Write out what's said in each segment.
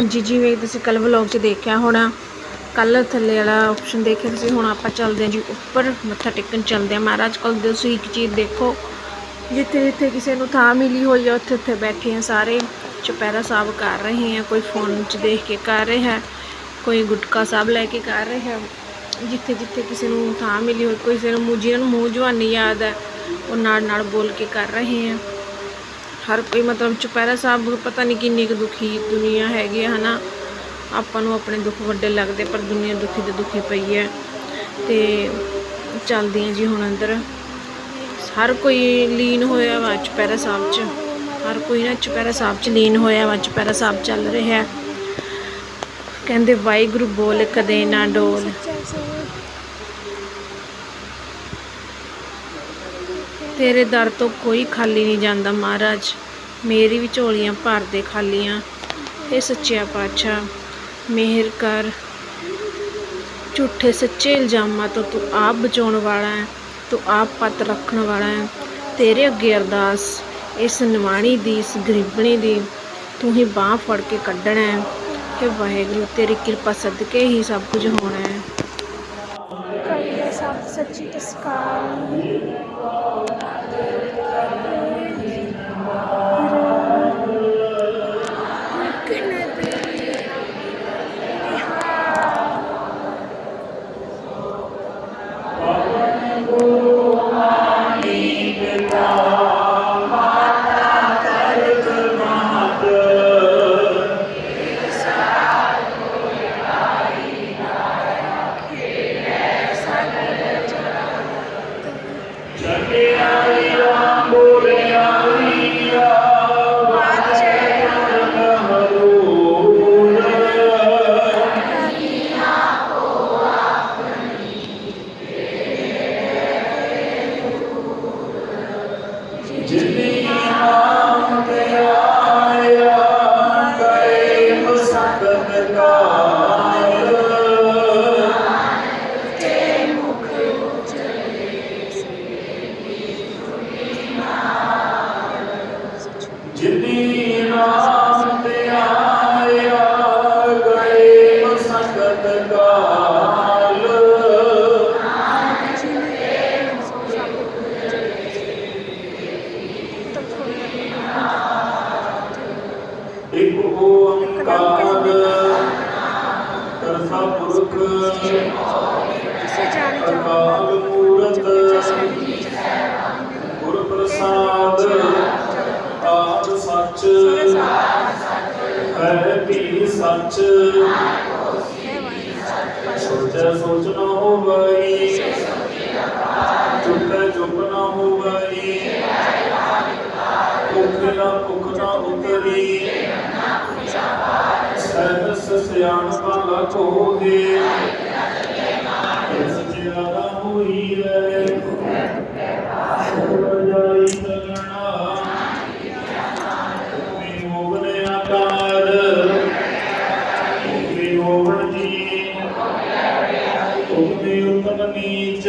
ਹਾਂਜੀ, ਜਿਵੇਂ ਤੁਸੀਂ ਕੱਲ ਵਲੌਗ 'ਚ ਦੇਖਿਆ ਹੋਣਾ ਕੱਲ ਥੱਲੇ ਵਾਲਾ ਆਪਸ਼ਨ ਦੇਖਿਆ ਤੁਸੀਂ, ਹੁਣ ਆਪਾਂ ਚੱਲਦੇ ਹਾਂ ਜੀ ਉੱਪਰ, ਮੱਥਾ ਟੇਕਣ ਚੱਲਦੇ ਹਾਂ। ਮਹਾਰਾਜ ਕੋਲ ਤੁਸੀਂ ਇੱਕ ਚੀਜ਼ ਦੇਖੋ, ਜਿੱਥੇ ਜਿੱਥੇ ਕਿਸੇ ਨੂੰ ਥਾਂ ਮਿਲੀ ਹੋਈ ਹੈ ਉੱਥੇ ਉੱਥੇ ਬੈਠੇ ਆ ਸਾਰੇ, ਚੁਪਹਿਰਾ ਸਾਹਿਬ ਕਰ ਰਹੇ ਆ, ਕੋਈ ਫੋਨ 'ਚ ਦੇਖ ਕੇ ਕਰ ਰਿਹਾ ਹੈ ਕੋਈ ਗੁਟਕਾ ਸਾਹਿਬ ਲੈ ਕੇ ਕਰ ਰਿਹਾ। ਜਿੱਥੇ ਜਿੱਥੇ ਕਿਸੇ ਨੂੰ ਥਾਂ ਮਿਲੀ ਹੋਈ, ਕੋਈ ਕਿਸੇ ਨੂੰ ਮੂੰਹ ਜਿਹਨਾਂ ਨੂੰ ਮੂੰਹ ਜਵਾਨੀ ਯਾਦ ਹੈ ਉਹ ਨਾਲ ਨਾਲ ਬੋਲ ਕੇ ਕਰ ਰਹੇ ਆ। ਹਰ ਕੋਈ ਮਤਲਬ ਚੁਪਹਿਰਾ ਸਾਹਿਬ ਪਤਾ ਨਹੀਂ ਕਿੰਨੀ ਕੁ ਦੁਖੀ ਦੁਨੀਆ ਹੈਗੀ ਹੈ ਹਨਾ? ਆਪਾਂ ਨੂੰ ਆਪਣੇ ਦੁੱਖ ਵੱਡੇ ਲੱਗਦੇ, ਪਰ ਦੁਨੀਆ ਦੁਖੀ ਤੇ ਦੁਖੀ ਪਈ ਹੈ। ਤੇ ਚੱਲਦੀ ਹਾਂ ਜੀ ਹੁਣ ਅੰਦਰ। ਹਰ ਕੋਈ ਲੀਨ ਹੋਇਆ ਵਾ ਚੁਪਹਿਰਾ ਸਾਹਿਬ 'ਚ। ਹਰ ਕੋਈ ਨਾ ਚੁਪਹਿਰਾ ਸਾਹਿਬ 'ਚ ਲੀਨ ਹੋਇਆ ਵਾ, ਚੁਪਹਿਰਾ ਸਾਹਿਬ ਚੱਲ ਰਿਹਾ। ਕਹਿੰਦੇ ਵਾਹਿਗੁਰੂ ਬੋਲ ਕਦੇ ਨਾ ਡੋਲ। ਤੇਰੇ ਦਰ ਤੋਂ ਕੋਈ ਖਾਲੀ ਨਹੀਂ ਜਾਂਦਾ ਮਹਾਰਾਜ। ਮੇਰੀ ਵੀ ਝੋਲੀਆਂ ਭਰ ਦੇ ਖਾਲੀਆਂ। ਇਹ ਸੱਚਿਆ ਪਾਤਸ਼ਾਹ, ਮਿਹਰ ਕਰ। ਝੂਠੇ ਸੱਚੇ ਇਲਜ਼ਾਮਾਂ ਤੋਂ ਤੂੰ ਆਪ ਬਚਾਉਣ ਵਾਲਾ ਹੈ, ਤੂੰ ਆਪ ਪੱਤ ਰੱਖਣ ਵਾਲਾ ਹੈ। ਤੇਰੇ ਅੱਗੇ ਅਰਦਾਸ, ਇਸ ਨਿਵਾਣੀ ਦੀ, ਇਸ ਗਰੀਬਣੀ ਦੀ ਤੂੰ ਹੀ ਬਾਹ ਫੜ ਕੇ ਕੱਢਣਾ ਹੈ। ਕਿ ਵਾਹਿਗੁਰੂ, ਤੇਰੀ ਕਿਰਪਾ ਸਦਕੇ ਹੀ ਸਭ ਕੁਝ ਹੋਣਾ ਹੈ। ਹੈ ਵੀ ਸੱਚ। ਸੋਚੈ ਸੋਚ ਨ ਹੋਵਈ। ਚੁੱਪੈ ਚੁੱਪ ਨ ਹੋਵਈ। ਭੁੱਖ ਨਾ ਭੁੱਖ ਨਾ ਉਤਰੀ। ਸਹਿਜ ਸਿਆਣ ਵਾਲਾ ਕੋਗੇ ਸਚਿਆਰਾ ਹੋਈ ਹੈ ਨੀਚ।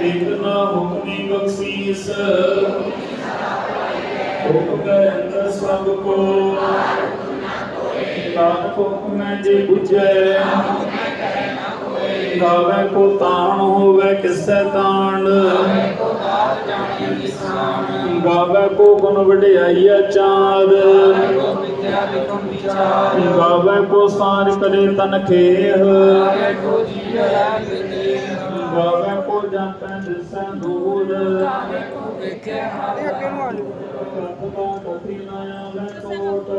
ਇਕ ਨਾ ਹੁਕਮੀ ਬਖਸ਼ੀਸ। ਹੁਕਮ ਦੇ ਅੰਦਰ ਸਭ ਕੋ। ਨਾਨਕ ਹੁਕਮ ਹੈ ਜੇ ਬੁਝੈ। ਗਾਵੇ ਕੋ ਤਾਣ ਹੋਵੇ ਕਿਸੈ ਤਾਣ। ਗਾਵੇ ਕੋ ਗੁਣ ਵਡਿਆਈਆ ਚਾঁਦ। ਗਾਵੇ ਕੋ ਸਾਰ ਕਰੇ ਤਨ ਖੇਹ। ਗਾਵੇ ਕੋ ਜਾਂਪੈ ਦਿਸੈ ਦੂਰ। ਕਤਨਾ ਕਥੀ ਨਾ ਆਵੇ ਕੋਟ।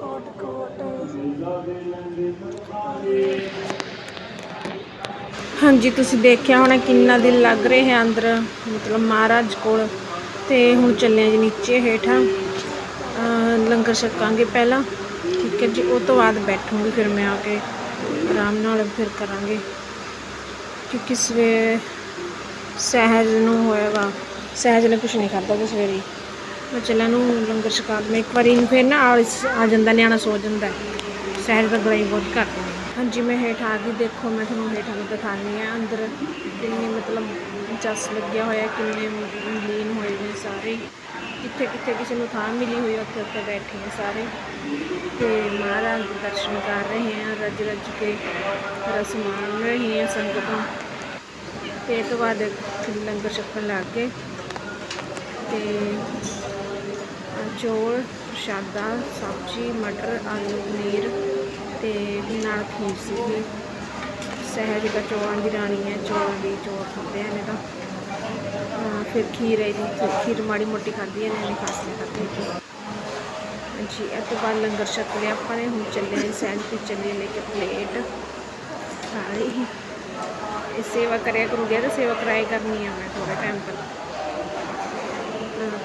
ਕੋਟ ਕੋਟ। ਲਾਗੇ ਲੰਗੇ ਮਰਖਾਰੇ ਹਾਂਜੀ, ਤੁਸੀਂ ਦੇਖਿਆ ਹੋਣਾ ਕਿੰਨਾ ਦਿਨ ਲੱਗ ਰਹੇ ਹੈ ਅੰਦਰ, ਮਤਲਬ ਮਹਾਰਾਜ ਕੋਲ। ਤੇ ਹੁਣ ਚੱਲੇ ਹਾਂ ਜੀ ਨੀਚੇ ਹੇਠਾਂ। ਲੰਗਰ ਛਕਾਂਗੇ ਪਹਿਲਾਂ। ਠੀਕ ਹੈ ਜੀ, ਉਹ ਤੋਂ ਬਾਅਦ ਬੈਠੂੰਗੀ ਫਿਰ ਮੈਂ ਆ ਕੇ। ਆਰਾਮ ਨਾਲ ਫਿਰ ਕਰਾਂਗੇ। ਕਿਉਂਕਿ ਸਵੇ ਸਹਿਜ ਨੂੰ ਹੋਏਗਾ। ਸਹਿਜ ਨੇ ਕੁਝ ਨਹੀਂ ਕਰਦਾ ਤੇ ਸਵੇਰੇ। ਮੈਂ ਚੱਲਾਂ ਨੂੰ ਲੰਗਰ ਛਕਾ ਮੈਂ ਇੱਕ ਵਾਰੀ ਫਿਰ ਨਾ ਆ ਜਾਂਦਾ, ਨਿਆਣਾ ਸੋ ਜਾਂਦਾ। ਸਹਿਜ ਦਾ ਗਲਾਈ ਬਹੁਤ ਘੱਟ। ਹਾਂਜੀ, ਮੈਂ ਹੇਠ ਆ ਗਈ। ਦੇਖੋ, ਮੈਂ ਤੁਹਾਨੂੰ ਹੇਠਾਂ ਨੂੰ ਦਿਖਾਉਂਦੀ ਆ ਅੰਦਰ ਕਿੰਨੇ ਮਤਲਬ ਜਸ ਲੱਗਿਆ ਹੋਇਆ, ਕਿੰਨੇ ਲੀਨ ਹੋਏ ਨੇ ਸਾਰੇ। ਕਿੱਥੇ ਕਿੱਥੇ ਕਿਸੇ ਨੂੰ ਥਾਂ ਮਿਲੀ ਹੋਈ ਉੱਥੇ ਉੱਥੇ ਬੈਠੇ ਆ ਸਾਰੇ। ਤੇ ਮਹਾਰਾਜ ਦੇ ਦਰਸ਼ਨ ਕਰ ਰਹੇ ਆ ਰੱਜ ਰੱਜ ਕੇ ਰਸ ਮਾਣ ਰਹੇ ਆ ਸੰਗਤਾਂ। ਤੇ ਇਹ ਤੋਂ ਬਾਅਦ ਲੰਗਰ ਛਕਣ ਲੱਗ ਗਏ। ਤੇ ਚੌਲ, ਪ੍ਰਸ਼ਾਦਾ, ਸਬਜ਼ੀ, ਮਟਰ, ਆਲੂ, ਪਨੀਰ ਤੇ ਨਾਲ ਖੀਰ ਸੀਗੀ। ਸਹਿਜ ਦਾ ਚੌਲਾਂ ਦੀ ਰਾਣੀ ਹੈ, ਚੌਲਾਂ ਦੀ ਚੌਲ ਖਾਂਦੇ ਨੇ ਤਾਂ। ਫਿਰ ਖੀਰ ਹੈ ਜੀ ਖੀਰ ਮਾੜੀ ਮੋਟੀ ਖਾਧੀ ਹੈ ਨੇ ਖਾਸ ਨਹੀਂ ਖਾਧੀ ਜੀ ਇਹ ਤੋਂ ਬਾਅਦ ਲੰਗਰ ਛਕ ਲਿਆ ਆਪਾਂ ਨੇ, ਹੁਣ ਚੱਲੇ ਹਾਂ ਸਹਿਜ ਤੇ ਚੱਲੇ ਲੈ ਕੇ ਪਲੇਟ। ਸਾਰੇ ਇਹ ਸੇਵਾ ਕਰਿਆ ਕਰੂੰਗੀ ਤਾਂ ਸੇਵਾ ਕਰਾਇਆ ਕਰਨੀ ਆ ਮੈਂ ਥੋੜੇ ਟਾਈਮ ਤੱਕ।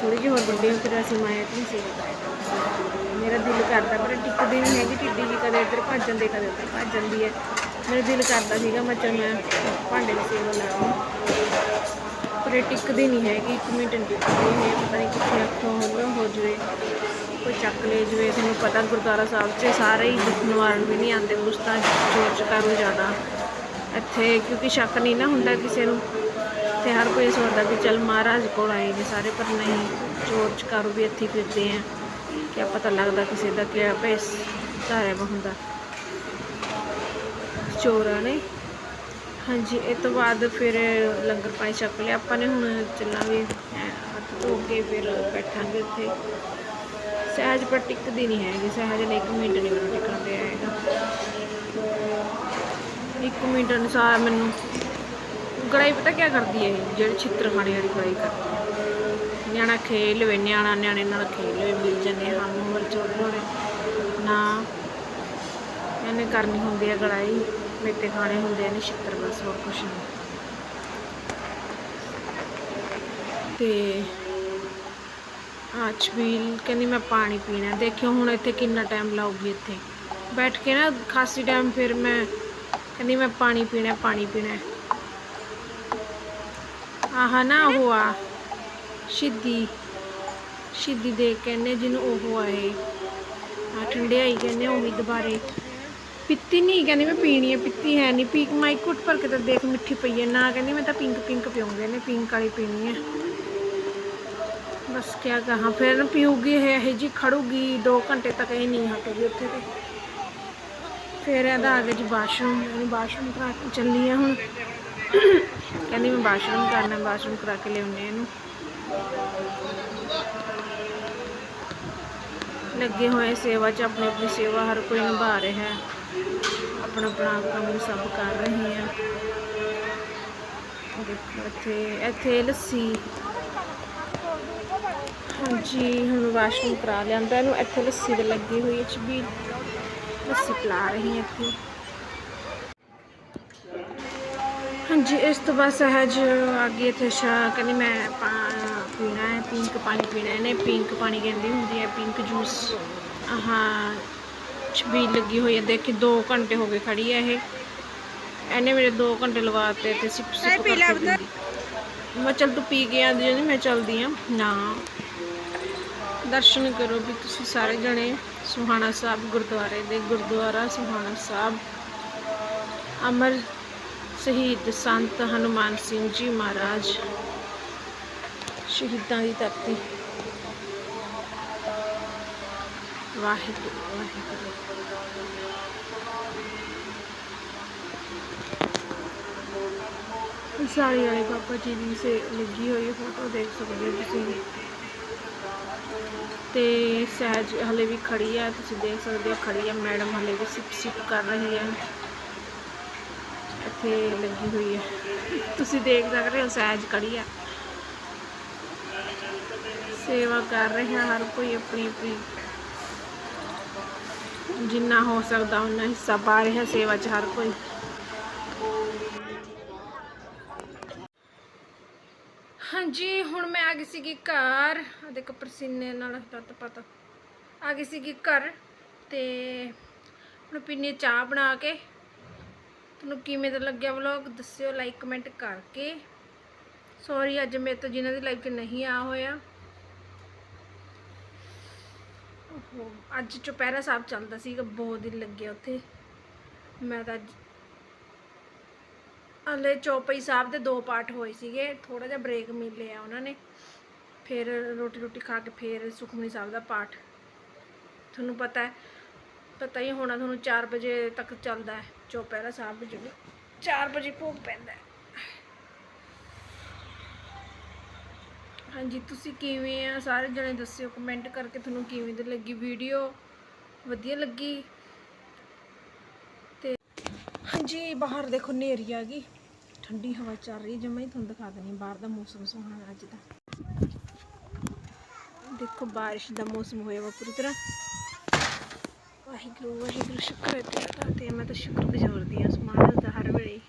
ਥੋੜੀ ਜਿਹੀ ਹੋਰ ਵੱਡੀ ਹੋ ਫਿਰ ਅਸੀਂ ਮਾਇਆ ਦੀ ਸੇਵਾ ਕਰਾਇਆ ਕਰਾਂਗੇ। ਮੇਰਾ ਦਿਲ ਕਰਦਾ, ਪਰ ਟਿਕਦੀ ਨਹੀਂ ਹੈਗੀ, ਟਿੱਡੀ ਜੀ ਕਦੇ ਇੱਧਰ ਭੱਜ ਜਾਂਦੇ ਕਦੇ ਉੱਧਰ ਭੱਜ ਜਾਂਦੀ ਹੈ। ਮੇਰਾ ਦਿਲ ਕਰਦਾ ਸੀਗਾ, ਮੈਂ ਚਲ ਮੈਂ ਭਾਂਡੇ ਦੀ ਸੇਵਾ ਲਾਵਾਂ। ਪਰ ਇਹ ਟਿਕਦੀ ਨਹੀਂ ਹੈਗੀ, ਇੱਕ ਮਿੰਟ ਨਹੀਂ ਟਿਕਦੀ ਹੈ ਪਤਾ ਨਹੀਂ ਕਿੱਥੇ ਅੱਖੋਂ ਹੋ ਹੋ ਜਵੇ, ਕੋਈ ਚੱਕ ਲੈ ਜਵੇ, ਤੁਹਾਨੂੰ ਪਤਾ ਗੁਰਦੁਆਰਾ ਸਾਹਿਬ 'ਚ ਸਾਰੇ ਹੀ ਦੁੱਖ ਨਿਵਾਰਨ ਵੀ ਨਹੀਂ ਆਉਂਦੇ ਉਸ ਤਾਂ ਜ਼ੋਰ ਚਕਾਰੂ ਜ਼ਿਆਦਾ। ਇੱਥੇ ਕਿਉਂਕਿ ਸ਼ੱਕ ਨਹੀਂ ਨਾ ਹੁੰਦਾ ਕਿਸੇ ਨੂੰ, ਤੇ ਹਰ ਕੋਈ ਸੋਚਦਾ ਵੀ ਚਲ ਮਹਾਰਾਜ ਕੋਲ ਆਏਗੇ ਸਾਰੇ, ਪਰ ਨਹੀਂ ਚੋਰ ਚਕਾਰੂ ਵੀ ਇੱਥੇ ਫਿਰਦੇ ਆ। ਕਿਆ ਪਤਾ ਲੱਗਦਾ ਕਿਸੇ ਦਾ ਕਿਆ ਭੇਸ ਧਾਰਿਆ ਹੁੰਦਾ। ਚੋਰਾਂ ਨੇ। ਹਾਂਜੀ, ਇਹ ਤੋਂ ਬਾਅਦ ਫਿਰ ਲੰਗਰ ਪਾਣੀ ਛਕ ਲਿਆ। ਆਪਾਂ ਨੇ ਹੁਣ ਚੱਲਾਂਗੇ ਹੱਥ ਧੋ ਕੇ ਫਿਰ ਬੈਠਾਂਗੇ ਉੱਥੇ। ਸਹਿਜ ਪਰ ਟਿਕਦੀ ਨਹੀਂ ਹੈਗੀ। ਸਹਿਜ ਨੇ ਇੱਕ ਮਿੰਟ ਨਹੀਂ ਮੈਨੂੰ ਟਿਕਣ ਦਿਆ ਹੈਗਾ। ਇੱਕ ਮਿੰਟ ਅਨੁਸਾਰ ਮੈਨੂੰ, ਗੜਾਈ ਪਤਾ ਕੀ ਕਰਦੀ ਹੈ ਇਹ? ਜਿਹੜੀ ਛਿੱਤਰ ਖਾਣੇ ਵਾਲੀ ਗੜਾਈ ਕਰਦੀ ਨਿਆਣਾ ਖੇਲ ਵੇ ਨਿਆਣਾ ਨਿਆਣੇ ਨਾਲ ਖੇਲ ਵੇ ਮਿਲ ਜਾਂਦੇ ਹਨ ਉਮਰ ਛੋਟੇ ਛੋਟੇ ਨਾ ਇਹਨੇ ਕਰਨੀ ਹੁੰਦੀ ਹੈ ਗੜਾਈ ਮੇਤੇ ਖਾਣੇ ਹੁੰਦੇ ਨੇ ਛਿੱਤਰ ਬਸ, ਹੋਰ ਕੁਛ ਨਹੀਂ। ਤੇ ਅੱਜ ਕਹਿੰਦੀ ਮੈਂ ਪਾਣੀ ਪੀਣਾ, ਦੇਖਿਓ ਹੁਣ ਇੱਥੇ ਕਿੰਨਾ ਟਾਈਮ ਲਾਊਗੀ ਇੱਥੇ। ਬੈਠ ਕੇ ਨਾ ਖਾਸੀ ਟਾਈਮ ਫਿਰ ਮੈਂ ਕਹਿੰਦੀ ਮੈਂ ਪਾਣੀ ਪੀਣਾ ਪਾਣੀ ਪੀਣਾ। ਆਹ ਨਾ ਉਹ ਆ। ਸ਼ਿੱਦੀ ਸ਼ਿੱਦੀ ਦੇ ਕਹਿੰਦੇ ਜਿਹਨੂੰ ਉਹ ਆਏ। ਆ ਠੰਡਿਆਈ ਕਹਿੰਦੇ ਉਹੀ ਦੁਬਾਰੇ। ਪਿੱਤੀ ਨਹੀਂ, ਕਹਿੰਦੀ ਮੈਂ ਪੀਣੀ ਹੈ ਪਿੱਤੀ ਹੈ ਨਹੀਂ। ਪੀਕ ਮਾਈ ਘੁੱਟ ਭਰ ਕੇ ਤਾਂ ਦੇਖ ਮਿੱਠੀ ਪਈ ਹੈ ਨਾ ਕਹਿੰਦੀ ਮੈਂ ਤਾਂ ਪਿੰਕ ਪਿੰਕ ਪੀਉਂਗੇ ਨੇ ਪਿੰਕ ਵਾਲੀ ਪੀਣੀ ਹੈ ਬਸ ਕਿਆ ਕਹਾਂ, ਫਿਰ ਪੀਊਗੀ ਇਹ ਇਹ ਜੀ ਖੜੂਗੀ 2 ਘੰਟੇ ਤੱਕ ਇਹ ਨਹੀਂ ਹਟੂਗੀ ਉੱਥੇ ਤੇ। ਫਿਰ ਇਹਦਾ ਆ ਗਿਆ ਜੀ ਬਾਥਰੂਮ, ਇਹਨੂੰ ਬਾਥਰੂਮ ਕਰਾ ਕੇ ਚੱਲੀ ਆ ਹੁਣ। ਕਹਿੰਦੀ ਮੈਂ ਬਾਥਰੂਮ ਕਰਨਾ, ਬਾਥਰੂਮ ਕਰਾ ਕੇ ਲਿਆਉਣੇ ਇਹਨੂੰ। ਲੱਗੇ ਹੋਏ ਸੇਵਾ 'ਚ ਆਪਣੀ ਆਪਣੀ ਸੇਵਾ, ਹਰ ਕੋਈ ਨਿਭਾ ਰਿਹਾ ਹੈ। ਆਪਣਾ ਆਪਣਾ ਕੰਮ ਸਭ ਕਰ ਰਹੇ ਹੈ। ਦੇਖੋ ਇੱਥੇ ਇੱਥੇ ਲੱਸੀ। ਹਾਂਜੀ, ਹੁਣ ਵਾਸ਼ਰੂਮ ਕਰਾ ਲਿਆਂਦਾ। ਇਹਨੂੰ ਇੱਥੇ ਲੱਸੀ ਦੇ ਲੱਗੀ ਹੋਈ ਹੈ। ਵੀ ਲੱਸੀ ਪਿਲਾ ਰਹੀ ਹੈ ਇੱਥੇ। ਹਾਂਜੀ ਇਸ ਤੋਂ ਬਾਅਦ ਸਹਿਜ ਆ ਗਈ ਇੱਥੇ ਸ਼ਾ ਕਹਿੰਦੀ ਮੈਂ ਪਾ- ਪੀਣਾ ਹੈ ਪਿੰਕ ਪਾਣੀ ਪੀਣਾ ਹੈ ਇਹਨੇ ਪਿੰਕ ਪਾਣੀ ਕਹਿੰਦੀ ਹੁੰਦੀ ਹੈ ਪਿੰਕ ਜੂਸ ਆਹ ਛਬੀਲ ਲੱਗੀ ਹੋਈ ਹੈ ਦੇਖੀ 2 ਘੰਟੇ ਹੋ ਗਏ ਖੜੀ ਹੈ ਇਹ। ਇਹਨੇ ਮੇਰੇ 2 ਘੰਟੇ ਲਵਾਤੇ ਤੇ ਸਿਪ ਸਿਪ ਕਰਕੇ। ਮੈਂ ਚਲ ਤੂੰ ਪੀ ਕੇ ਆਂਦੀ ਜਾਂਦੀ ਮੈਂ ਚਲਦੀ ਆ ਨਾ। ਦਰਸ਼ਨ ਕਰੋ ਵੀ ਤੁਸੀਂ ਸਾਰੇ ਜਣੇ ਸੁਹਾਣਾ ਸਾਹਿਬ ਗੁਰਦੁਆਰੇ ਦੇ ਗੁਰਦੁਆਰਾ ਸੁਹਾਣਾ ਸਾਹਿਬ। ਅਮਰ ਸ਼ਹੀਦ ਸੰਤ ਹਨੂਮਾਨ ਸਿੰਘ ਜੀ ਮਹਾਰਾਜ, ਸ਼ਹੀਦਾਂ ਦੀ ਧਰਤੀ। ਵਾਹਿਗੁਰੂ ਵਾਹਿਗੁਰੂ। ਸਾਰੀ ਵਾਲੇ ਬਾਬਾ ਜੀ ਦੀ ਸੇ ਲੱਗੀ ਹੋਈ ਫੋਟੋ ਦੇਖ ਸਕਦੇ ਹੋ ਤੁਸੀਂ। ਤੇ ਸਹਿਜ ਹਲੇ ਵੀ ਖੜੀ ਹੈ ਤੁਸੀਂ ਦੇਖ ਸਕਦੇ ਹੋ ਖੜੀ ਹੈ ਮੈਡਮ ਹਲੇ ਵੀ ਸਿਪ ਸਿਪ ਕਰ ਰਹੀ ਹੈ ਇੱਥੇ ਲੱਗੀ ਹੋਈ ਹੈ। ਤੁਸੀਂ ਦੇਖ ਸਕਦੇ ਹੋ, ਸਹਿਜ ਖੜੀ ਹੈ ਸੇਵਾ ਕਰ ਰਿਹਾ ਹਰ ਕੋਈ ਆਪਣੀ ਆਪਣੀ। ਜਿੰਨਾ ਹੋ ਸਕਦਾ ਉਹਨਾਂ ਹਿੱਸਾ ਪਾ ਰਿਹਾ ਸੇਵਾ 'ਚ ਹਰ ਕੋਈ। ਹਾਂਜੀ, ਹੁਣ ਮੈਂ ਆ ਗਈ ਸੀਗੀ ਘਰ। ਆ ਦੇਖੋ ਪਰਸੀਨੇ ਨਾਲ ਤੱਤ ਪਤਾ। ਆ ਗਈ ਸੀਗੀ ਘਰ ਤੇ ਹੁਣ ਪੀਣੀ ਚਾਹ ਬਣਾ ਕੇ। ਤੁਹਾਨੂੰ ਕਿਵੇਂ ਦਾ ਲੱਗਿਆ ਵਲੌਗ ਦੱਸਿਓ ਲਾਈਕ ਕਮੈਂਟ ਕਰਕੇ। ਸੌਰੀ ਅੱਜ ਮੇਰੇ ਤੋਂ ਜਿਨ੍ਹਾਂ ਦੀ ਲਾਈਵ 'ਚ ਨਹੀਂ ਆ ਹੋਇਆ। ਓਹੋ, ਅੱਜ ਚੁਪਹਿਰਾ ਸਾਹਿਬ ਚੱਲਦਾ ਸੀਗਾ ਬਹੁਤ ਦਿਨ ਲੱਗਿਆ ਉੱਥੇ। ਮੈਂ ਤਾਂ ਅੱਜ ਹਲੇ ਚੌਪਈ ਸਾਹਿਬ ਦੇ ਦੋ ਪਾਠ ਹੋਏ ਸੀਗੇ ਥੋੜਾ ਜਿਹਾ ਬ੍ਰੇਕ ਮਿਲ ਲਿਆ ਉਹਨਾਂ ਨੇ। ਫਿਰ ਰੋਟੀ ਰੋਟੀ ਖਾ ਕੇ ਫਿਰ ਸੁਖਮਨੀ ਸਾਹਿਬ ਦਾ ਪਾਠ। ਤੁਹਾਨੂੰ ਪਤਾ ਹੈ ਪਤਾ ਹੀ ਹੋਣਾ ਤੁਹਾਨੂੰ 4 ਵਜੇ ਤੱਕ ਚੱਲਦਾ ਹੈ ਚੌਪਹਿਰਾ ਸਾਹਿਬ ਜਿਹੜਾ 4 ਵਜੇ ਭੋਗ ਪੈਂਦਾ ਹੈ। ਹਾਂਜੀ, ਤੁਸੀਂ ਕਿਵੇਂ ਆ? ਸਾਰੇ ਜਣੇ ਦੱਸਿਓ ਕਮੈਂਟ ਕਰਕੇ ਤੁਹਾਨੂੰ ਕਿਵੇਂ ਦੀ ਲੱਗੀ ਵੀਡੀਓ ਵਧੀਆ ਲੱਗੀ? ਤੇ ਹਾਂਜੀ, ਬਾਹਰ ਦੇਖੋ ਨੇਰੀ ਆ ਗਈ। ਠੰਡੀ ਹਵਾ ਚੱਲ ਰਹੀ, ਜਮਾ ਹੀ ਤੁਹਾਨੂੰ ਦਿਖਾ ਦਣੀ ਬਾਹਰ ਦਾ ਮੌਸਮ ਸੁਹਾਣਾ ਅੱਜ ਦਾ। ਦੇਖੋ, ਬਾਰਿਸ਼ ਦਾ ਮੌਸਮ ਹੋਇਆ ਵਾ ਪੂਰੀ ਤਰ੍ਹਾਂ। ਵਾਹਿਗੁਰੂ ਵਾਹਿਗੁਰੂ ਸ਼ੁਕਰ ਹੈ ਤੇਰਾ ਤੇ ਮੈਂ ਤਾਂ ਸ਼ੁਕਰ ਗੁਜ਼ਾਰਦੀ ਹਾਂ ਸਮਾਨ ਦਾ ਹਰ ਵੇਲੇ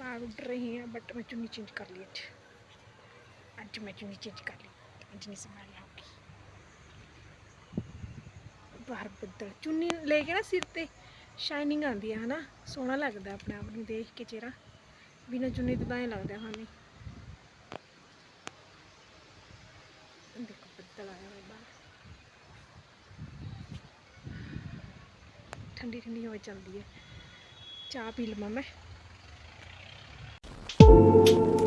ਬਾਹਰ ਉੱਡ ਬਟ ਮੈਂ ਚੁੰਨੀ ਚੇਂਜ ਕਰ ਲਈ ਅੱਜ। ਅੱਜ ਮੈਂ ਚੁੰਨੀ ਚੇਂਜ ਕਰ ਲਈ। ਅੱਜ ਨਹੀਂ ਸੰਭਾਲ ਲਾਉਂਗੀ ਬਾਹਰ ਬੱਦਲ। ਚੁੰਨੀ ਲੈ ਕੇ ਨਾ ਸਿਰ ਤੇ ਸ਼ਾਈਨਿੰਗ ਆਉਂਦੀ ਹੈ ਹਨਾ? ਸੋਹਣਾ ਲੱਗਦਾ ਆਪਣੇ ਆਪ ਨੂੰ ਦੇਖ ਕੇ ਚਿਹਰਾ। ਬਿਨਾਂ ਚੁੰਨੀ ਤੋਂ ਤਾਂ ਐਂ ਲੱਗਦਾ ਹਾਨੀ ਦੇਖੋ, ਬੱਦਲ ਆਇਆ ਹੋਇਆ ਬਾਹਰ। ਠੰਡੀ ਠੰਡੀ ਹਵਾ ਚੱਲਦੀ ਹੈ ਚਾਹ ਪੀ ਲਵਾਂ ਮੈਂ। you.